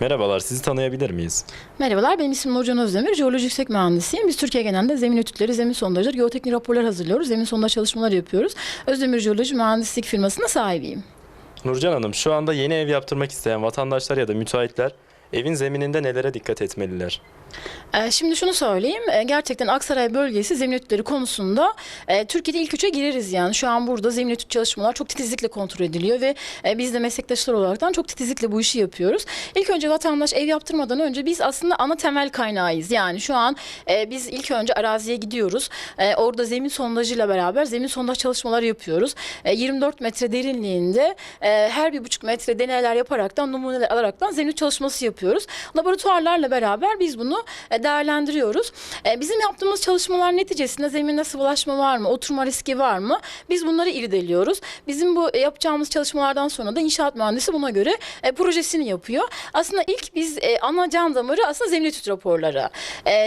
Merhabalar, sizi tanıyabilir miyiz? Merhabalar, benim ismim Nurcan Özdemir. Jeoloji yüksek mühendisiyim. Biz Türkiye genelinde zemin etütleri, zemin sondajları, geoteknik raporlar hazırlıyoruz. Zemin sondaj çalışmaları yapıyoruz. Özdemir Jeoloji Mühendislik firmasının sahibiyim. Nurcan Hanım, şu anda yeni ev yaptırmak isteyen vatandaşlar ya da müteahhitler evin zemininde nelere dikkat etmeliler? Ee, şimdi şunu söyleyeyim. Ee, gerçekten Aksaray bölgesi zemin etütleri konusunda e, Türkiye'de ilk üçe gireriz yani. Şu an burada zemin etüt çalışmalar çok titizlikle kontrol ediliyor ve e, biz de meslektaşlar olaraktan çok titizlikle bu işi yapıyoruz. İlk önce vatandaş ev yaptırmadan önce biz aslında ana temel kaynağıyız. Yani şu an e, biz ilk önce araziye gidiyoruz. Orada zemin sondajıyla beraber zemin sondaj çalışmaları yapıyoruz. E, 24 metre derinliğinde her bir buçuk metre deneyler yaparaktan numuneler alaraktan zemin çalışması yapıyoruz. Laboratuvarlarla beraber biz bunu e, değerlendiriyoruz. E, Bizim yaptığımız çalışmalar neticesinde zeminde sıvılaşma var mı, oturma riski var mı? Biz bunları irdeliyoruz. Bizim bu e, yapacağımız çalışmalardan sonra da inşaat mühendisi buna göre projesini yapıyor. Aslında ilk biz ana can damarı aslında zemin etüt raporları.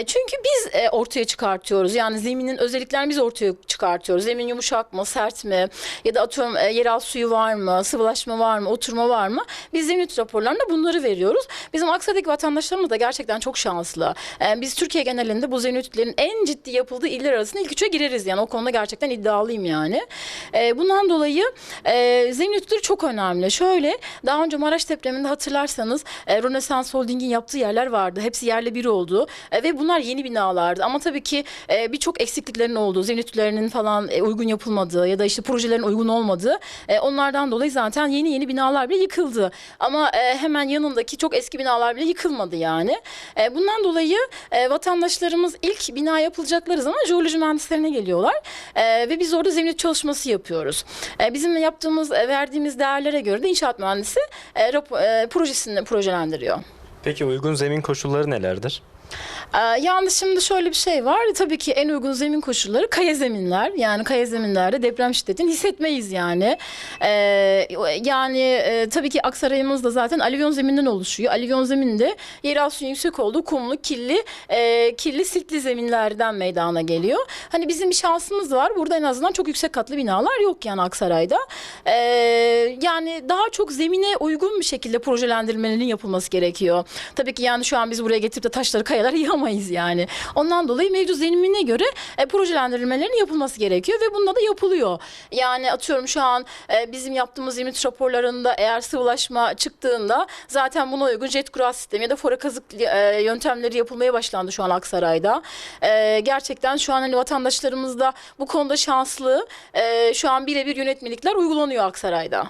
Çünkü biz ortaya çıkartıyoruz. Yani zeminin özelliklerini biz ortaya çıkartıyoruz. Zemin yumuşak mı, sert mi? Ya da atıyorum yeraltı suyu var mı, sıvılaşma var mı, oturma var mı? Biz zemin etüt raporlarında bunları veriyoruz. Bizim Aksa'daki vatandaşlarımız da gerçekten çok şanslı. E, biz Türkiye genelinde bu zemin etütlerin en ciddi yapıldığı iller arasında ilk üçe gireriz. Yani o konuda gerçekten iddialıyım yani. E, bundan dolayı e, çok önemli. Şöyle daha önce Maraş depreminde hatırlarsanız e, Rönesans Holding'in yaptığı yerler vardı. Hepsi yerle bir oldu. E, ve bunlar yeni binalardı. Ama tabii ki e, birçok eksikliklerin olduğu, zemin etütlerinin falan uygun yapılmadığı ya da işte projelerin uygun olmadığı onlardan dolayı zaten yeni yeni binalar bile yıkıldı. Ama hemen yanındaki çok eski binalar bile yıkılmadı yani. Bundan dolayı e, vatandaşlarımız ilk bina yapılacakları zaman jeoloji mühendislerine geliyorlar. E, ve biz orada zemin etüt çalışması yapıyoruz. E, bizim yaptığımız, e, verdiğimiz değerlere göre de inşaat mühendisi e, rapo- e, projesini projelendiriyor. Peki uygun zemin koşulları nelerdir? Ee, Yani şimdi şöyle bir şey var. Tabii ki en uygun zemin koşulları kaya zeminler. Yani kaya zeminlerde deprem şiddetini hissetmeyiz yani. Ee, yani e, tabii ki Aksaray'ımız da zaten alüvyon zeminden oluşuyor. Alüvyon zeminde yeraltı suyun yüksek olduğu kumlu, kirli, e, kirli siltli zeminlerden meydana geliyor. Hani bizim bir şansımız var. Burada en azından çok yüksek katlı binalar yok yani Aksaray'da. Ee, yani daha çok zemine uygun bir şekilde projelendirmelerinin yapılması gerekiyor. Tabii ki yani şu an biz buraya getirip de taşları kayaları yığamayız yani. Ondan dolayı mevcut zemine göre e, projelendirmelerin yapılması gerekiyor ve bunda da yapılıyor. Yani atıyorum şu an e, bizim yaptığımız limit raporlarında eğer sıvılaşma çıktığında zaten buna uygun jet kura sistemi ya da fora kazık e, yöntemleri yapılmaya başlandı şu an Aksaray'da. E, gerçekten şu an hani vatandaşlarımız da bu konuda şanslı. E, şu an birebir yönetmelikler uygulanıyor Aksaray'da.